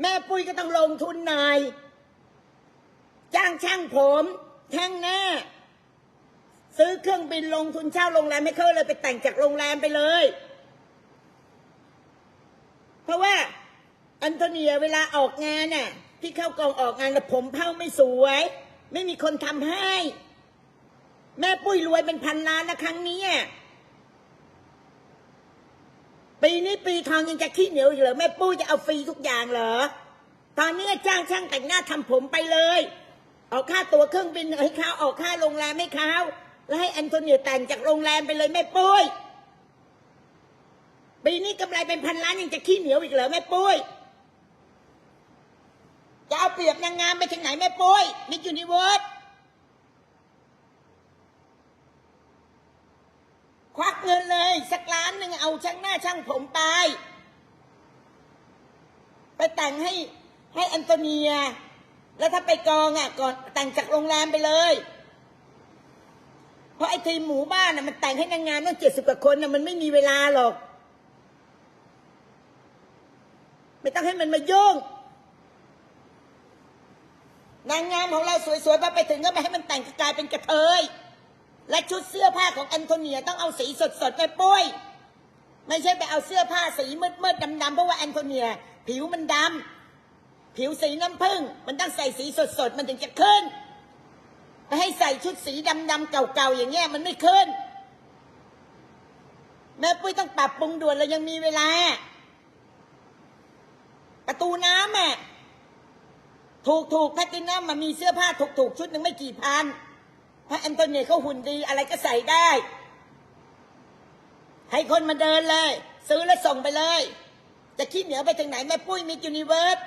แม่ปุ้ยก็ต้องลงทุนหน่อย จ้างช่างผมแท่งหน้าซื้อเครื่องบินลงทุนเช่าโรงแรมไม่เคยเลยไปแต่งจากโรงแรมไปเลย เพราะว่าอันโทเนียเวลาออกงานน่ะที่เข้ากองออกงานแล้วผมเผ้าไม่สวย ไม่มีคนทำให้ แม่ปุ้ยรวยเป็นพันล้านนะครั้งนี้อะ ปีนี้ปีทองยังจะขี้เหนียวอยู่เหรอแม่ปุ้ยจะเอาฟรีทุกอย่างเหรอ ตอนนี้จ้างช่างแต่งหน้าทำผมไปเลยเอาค่าตัวเครื่องบินให้เขาออกค่าโรงแรมให้เขาแล้วให้แอนโทนียแต่งจากโรงแรมไปเลยแม่ปุ้ยปีนี้กำไรเป็นพันล้านยังจะขี้เหนียวอีกเหรอแม่ปุ้ยจะเอาเปรียบนางงามไปถึงไหนแม่ปุ้ยมิจูนิเวิร์สควักเงินเลยสัก หนึ่งเอาช่างหน้าช่างผมไป ไปแต่งให้ให้แอนโทเนีย แล้วถ้าไปกองอะก่อนแต่งจากโรงแรมไปเลย เพราะไอ้ทีมหมูบ้านน่ะมันแต่งให้นางงามตั้งเจ็ดสิบกว่าคนน่ะมันไม่มีเวลาหรอก ไม่ต้องให้มันมายุ่งนางงามของเราสวยๆพอไปถึงก็ไม่ให้มันแต่งกลายเป็นกระเทย และชุดเสื้อผ้าของแอนโทเนียต้องเอาสีสดๆไปปุ้ย ไม่ใช่ไปเอาเสื้อผ้าสีมืดๆดดำๆเพราะว่าแอนโทเนีย ผิวมันดำผิวสีน้ำผึ้งมันต้องใส่สีสดๆมันถึงจะขึ้นไปให้ใส่ชุดสีดำๆเก่าๆอย่างเงี้ยมันไม่ขึ้น แม่ปุ้ยต้องปรับปรุงด่วนเลยยังมีเวลา ประตูน้ำอะถูกถูกแพตตินัมมามีเสื้อผ้าถูกถูกชุดหนึ่งไม่กี่พันพระแอนโทเนียเขาหุ่นดีอะไรก็ใส่ได้ คนมาเดินเลย ซื้อแล้วส่งไปเลย จะขี้เหนียวไปถึงไหนแม่ปุ้ยมียูนิเวิร์ส